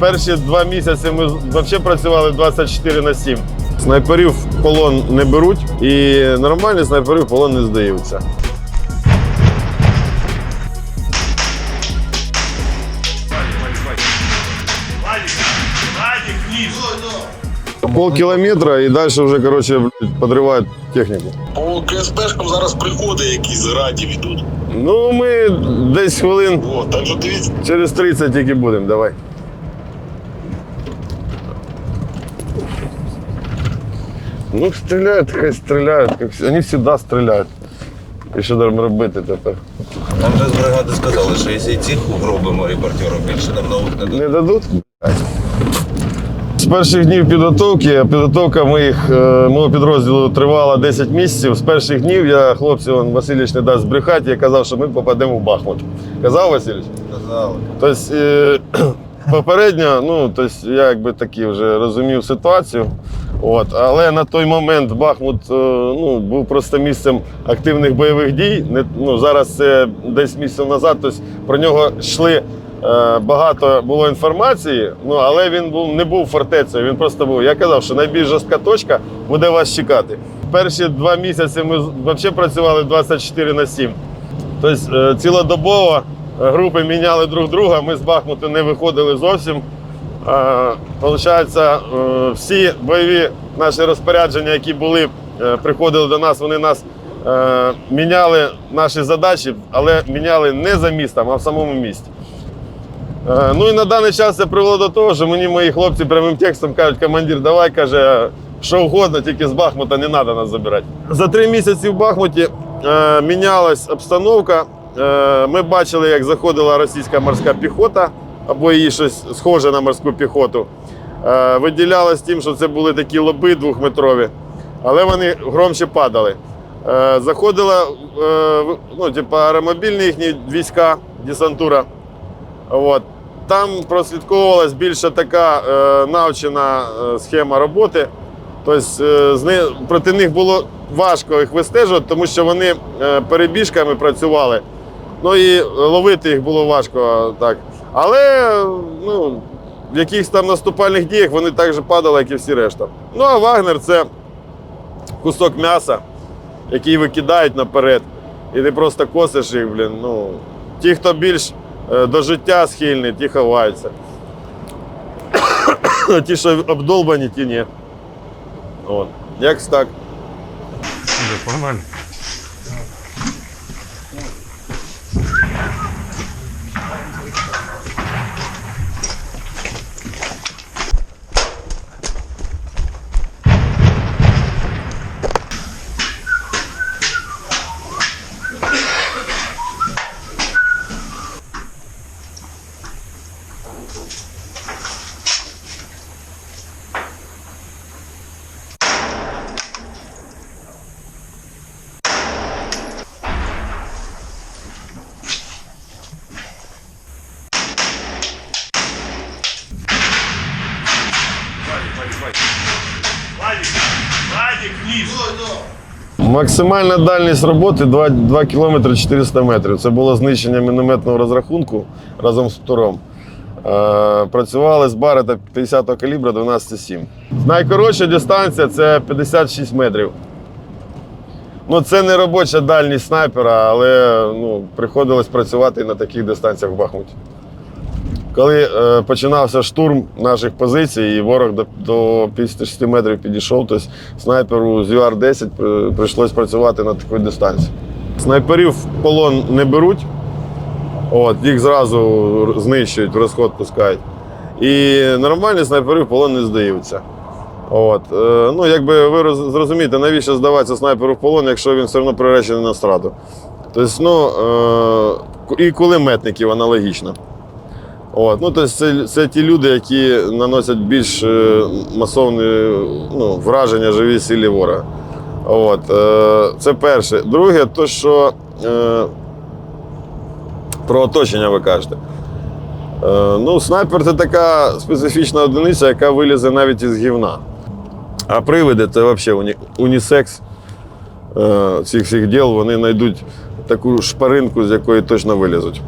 Перші два місяці ми взагалі працювали 24 на 7. Снайперів в полон не беруть і нормальні снайпери в полон не здаються. Пол кілометра і далі вже коротше, підривають техніку. По КСПшкам зараз приходи якісь з радів йдуть. Ну, ми десь хвилин О, так що дивіться, через 30 тільки будемо, давай. Ну, стріляють, хай стріляють. як всі- Вони завжди стріляють. І що нам робити тепер? Нам вже з бригади сказали, що якщо цих робимо репортерів, більше нам нових не дадуть. Не дадуть? З перших днів підготовки, а підготовка моїх, е, мого підрозділу тривала 10 місяців. З перших днів я хлопців он, Васильович не дасть збрехати, я казав, що ми попадемо в Бахмут. Казав Васильович? Казали. Тобто, е, попередньо, ну, тобто, я якби таки вже розумів ситуацію. От, але на той момент Бахмут е, ну, був просто місцем активних бойових дій. Не, ну, зараз це десь місяць назад, тобто про нього йшли. е, Багато було інформації, ну але він був не був фортецею. Він просто був. Я казав, що найбільш жорстка точка буде вас чекати. Перші два місяці ми взагалі працювали 24 на 7. Тобто е, цілодобово групи міняли друг друга. Ми з Бахмуту не виходили зовсім. Е, Получається, е, всі бойові наші розпорядження, які були, е, приходили до нас, вони нас міняли наші задачі, але міняли не за містом, а в самому місті. Ну і на даний час це привело до того, що мені мої хлопці прямим текстом кажуть, командир, давай каже, що угодно, тільки з Бахмута не треба нас забирати. За три місяці в Бахмуті мінялась обстановка. Ми бачили, як заходила російська морська піхота, або її щось схоже на морську піхоту. Е, виділялось тим, що це були такі лоби двохметрові, але вони громче падали. Е, заходила е, ну, типу, аеромобільні їхні війська, десантура. От. Там прослідковувалась більше така навчена схема роботи. Тобто проти них було важко їх вистежувати, тому що вони перебіжками працювали. Ну і ловити їх було важко. Так. Але ну, в якихось там наступальних діях вони так же падали, як і всі решта. Ну а Вагнер це кусок м'яса, який викидають наперед. І ти просто косиш їх, блін. Ну, ті, хто більш е, до життя схильні, ті ховаються. ті, що обдолбані, ті ні. От. Якось так. Погнали. Максимальна дальність роботи 2, 2 км 400 метрів. Це було знищення мінометного розрахунку разом з втором. Е, працювали з барета 50-го калібра 12,7. Найкоротша дистанція це 56 метрів. Ну, це не робоча дальність снайпера, але ну, приходилось працювати і на таких дистанціях в Бахмуті. Коли е, починався штурм наших позицій, і ворог до, до 56 метрів підійшов, то снайперу з ЮАР-10 при- прийшлось працювати на такій дистанції. Снайперів в полон не беруть, от, їх зразу знищують, в розход пускають. І нормальні снайпери в полон не здаються. От. Е, ну, якби ви зрозумієте, навіщо здаватися снайперу в полон, якщо він все одно приречений на страту. Тобто, ну, е, і кулеметників аналогічно. От, ну, тобто це, це ті люди, які наносять більш е, масовне ну, враження живій силі ворога. От, це перше. Друге, то, що про оточення ви кажете. Е, ну, снайпер це така специфічна одиниця, яка вилізе навіть із гівна. А привиди це взагалі уні, унісекс е, цих всіх діл, вони знайдуть таку шпаринку, з якої точно вилізуть.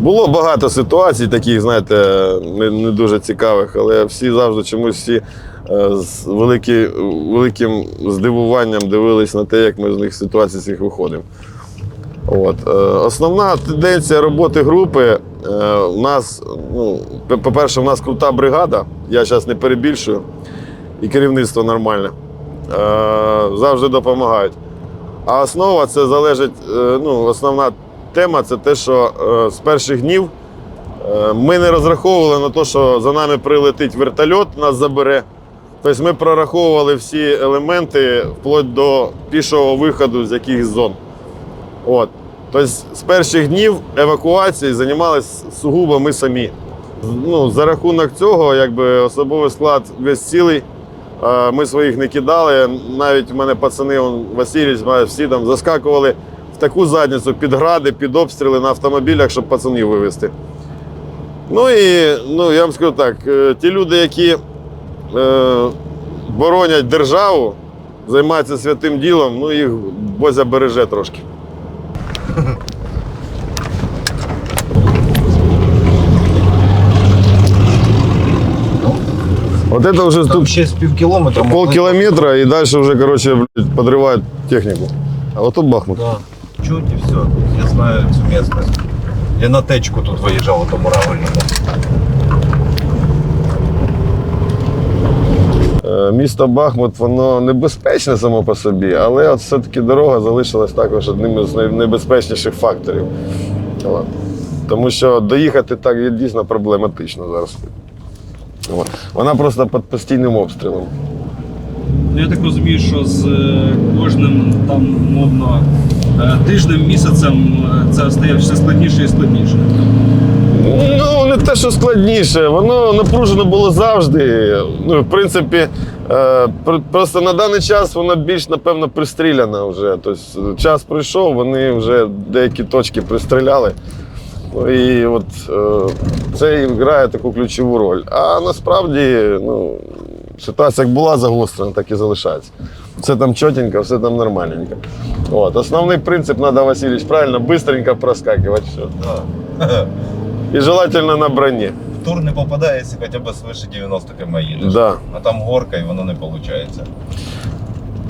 Було багато ситуацій, таких, знаєте, не, не дуже цікавих, але всі завжди чомусь всі е, з великим здивуванням дивились на те, як ми з них ситуацій з них виходимо. От. Е, Основна тенденція роботи групи е, у нас, ну, по- по-перше, у нас крута бригада, я зараз не перебільшую, і керівництво нормальне. Е, Завжди допомагають. А основа це залежить, е, ну, основна тема це те, що е, з перших днів е, ми не розраховували на те, що за нами прилетить вертольот, нас забере. Тобто ми прораховували всі елементи вплоть до пішого виходу з якихось зон. От. Тобто з перших днів евакуації займалися сугубо ми самі. Ну, за рахунок цього, якби особовий склад весь цілий. Ми своїх не кидали. Навіть у мене пацани, он, Васильович, всі там заскакували в таку задницю під гради, під обстріли на автомобілях, щоб пацанів вивезти. Ну і ну, я вам скажу так: е, ті люди, які е, боронять державу, займаються святим ділом, ну їх Бозя береже трошки. Вот это уже тут ще з пів кілометра. полкилометра и дальше уже, короче, блядь, подрывают технику. А вот тут Бахмут. Да. Чуть і все. Я знаю цю місцевість. Я на течку тут виїжджав, тому правильно. Е, Місто Бахмут, воно небезпечне само по собі, але от все-таки дорога залишилась також одним із найнебезпечніших факторів. От. Тому що доїхати так є дійсно проблематично зараз. От. Вона просто під постійним обстрілом. Ну, Я так розумію, що з е, кожним там умовно е, тижнем, місяцем е, це стає все складніше і складніше. Ну, не те, що складніше, воно напружено було завжди. Ну, в принципі, просто на даний час воно більш, напевно, пристріляно вже. Тобто час пройшов, вони вже деякі точки пристріляли. І от е, це і грає таку ключову роль. А насправді, ну, ситуація як була загострена, так і залишається. Все там чотенько, все там нормальненько. От. Основний принцип треба, Васильович, правильно, быстренько проскакивать все. Да. І желательно на броні. В тур не попадає, якщо хоча б свише 90 км їдеш. Да. А там горка і воно не виходить.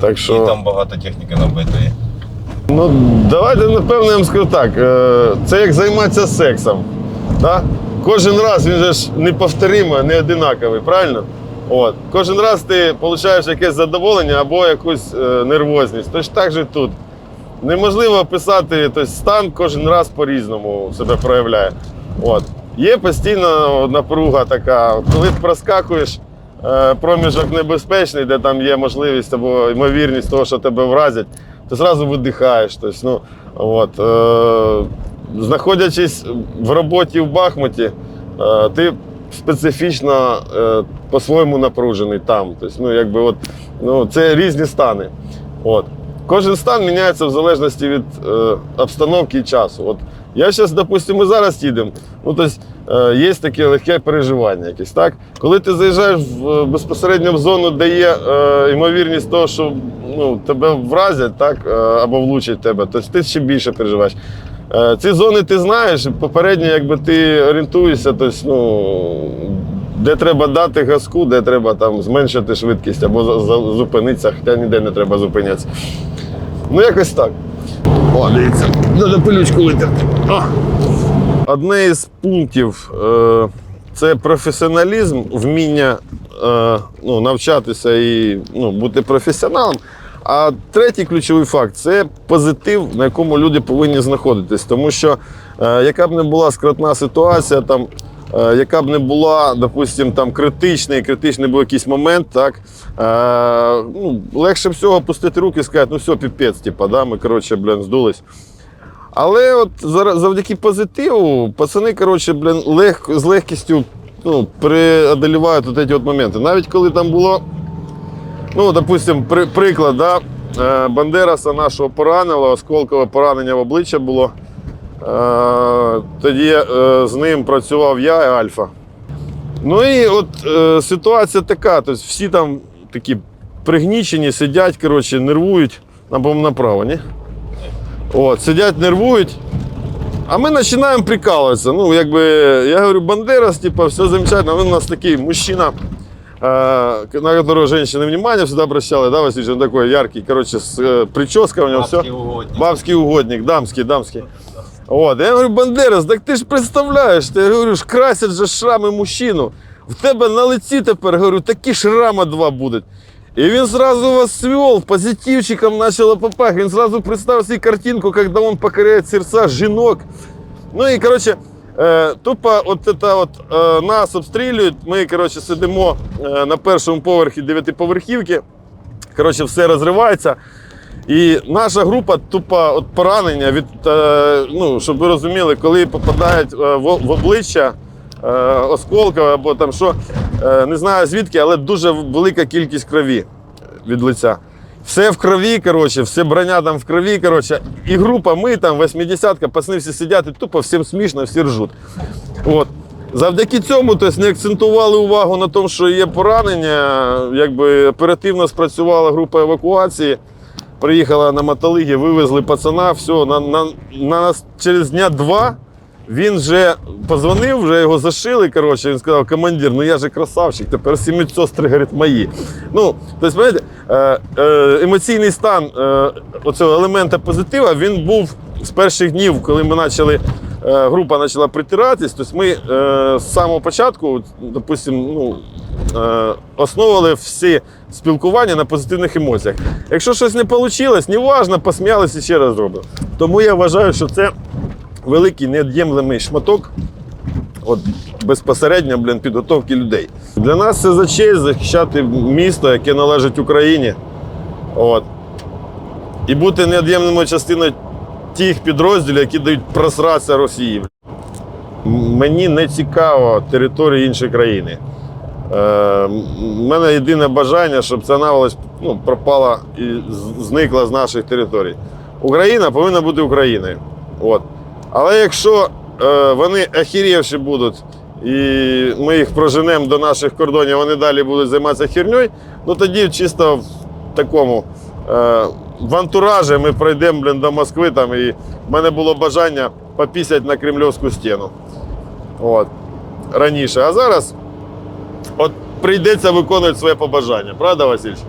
Так І там багато техніки набитої. Ну, давайте, напевно, я вам скажу так. е, Це як займатися сексом. Да? Кожен раз він же ж неповторимо, не одинаковий, правильно? От. Кожен раз ти отримуєш якесь задоволення або якусь е, нервозність. Тож так же тут. Неможливо описати тобто, стан кожен раз по-різному себе проявляє. От. Є постійно напруга така. Коли ти проскакуєш е, проміжок небезпечний, де там є можливість або ймовірність того, що тебе вразять, ти зразу видихаєш. Тобто, ну, от, е, знаходячись в роботі в Бахмуті, е, ти специфічно е, по-своєму напружений там. Тобто, ну, якби от, ну, це різні стани. От. Кожен стан міняється в залежності від е, обстановки і часу. От я зараз, допустимо, ми зараз їдемо. Ну, тобто, е, є таке легке переживання якесь. Так? Коли ти заїжджаєш в, е, безпосередньо в зону, де є е, ймовірність того, що ну, тебе вразять так, е, або влучать тебе, то ти ще більше переживаєш. Е, ці зони ти знаєш, попередньо якби ти орієнтуєшся, тобто, ну, де треба дати газку, де треба там, зменшити швидкість або зупинитися, хоча ніде не треба зупинятися. Ну, якось так. О, дивіться, треба пилючку витерти. О. Одне із пунктів е, це професіоналізм, вміння е, ну, навчатися і ну, бути професіоналом. А третій ключовий факт це позитив, на якому люди повинні знаходитись. Тому що е, яка б не була скрутна ситуація, там, яка б не була, допустимо, там критичний, критичний був якийсь момент, так, е, ну, легше всього пустити руки і сказати, ну все, піпець, типа, да, ми коротше, блін, здулись. Але от завдяки позитиву пацани, коротше, блін, лег, з легкістю ну, преодолівають от ці от моменти. Навіть коли там було, ну, допустим, при, приклад, да, е, Бандераса нашого поранило, осколкове поранення в обличчя було. Е, Тоді е, з ним працював я і Альфа. Ну і от е, ситуація така, тобто всі там такі пригнічені, сидять, коротше, нервують, нам, по-моєму, направо, ні? От, сидять, нервують. А ми починаємо прикалуватися. Ну, якби, я говорю, Бандерас, типа, все замечательно. Він у нас такий мужчина, э, на которого женщины внимание всегда обращали, да, Василий, он такой яркий, короче, с э, прической у него все. Бабський угодник. Бабский угодник, дамский, дамский. Вот. Я говорю, Бандерас, так ти ж представляєш, ти говорю, ж красять же шрами мужчину. В тебе на лиці тепер, говорю, такі шрама два будуть. І він зразу вас свел, позитивчиком начал попах. Він зразу представив собі картинку, когда он покоряет сердца жінок. Ну і коротше, е, тупо от это от, е, нас обстрілюють. Ми коротше, сидимо е, на першому поверхі дев'ятиповерхівки. Коротше, все розривається. І наша група тупо от поранення від, е, ну, щоб ви розуміли, коли попадають е, в, обличчя е, осколка або там що, не знаю звідки, але дуже велика кількість крові від лиця. Все в крові, коротше, все броня там в крові, коротше. І група, ми там, 80-ка, пацани всі сидять, і тупо всім смішно, всі ржуть. От. Завдяки цьому тобто, не акцентували увагу на тому, що є поранення. Якби оперативно спрацювала група евакуації. Приїхала на мотолигі, вивезли пацана, все, на, на, на нас через дня два він вже позвонив, вже його зашили. Коротше, він сказав, командир, ну я же красавчик, тепер всі медсестри, говорить, мої. Ну, тобто, знаєте, е, е, емоційний стан е, оцього елемента позитива він був з перших днів, коли ми почали. Е, Група почала притиратись, тобто ми е, з самого початку, допустимо, ну, е, основували всі спілкування на позитивних емоціях. Якщо щось не вийшло, неважно, посміялися і ще раз зробимо. Тому я вважаю, що це великий неод'ємлемий шматок от, безпосередньо блін, підготовки людей. Для нас це за честь захищати місто, яке належить Україні. От. І бути неод'ємною частиною тих підрозділів, які дають просратися Росії. Мені не цікаво території іншої країни. Е, У мене єдине бажання, щоб ця наволоч ну, пропала і зникла з наших територій. Україна повинна бути Україною. От. Але якщо е, вони ахірєвші будуть, і ми їх проженемо до наших кордонів, вони далі будуть займатися херньою, ну тоді чисто в такому е, в антуражі ми пройдемо блін, до Москви, там, і в мене було бажання попісять на кремлівську стіну. От. Раніше. А зараз от прийдеться виконувати своє побажання. Правда, Васильович?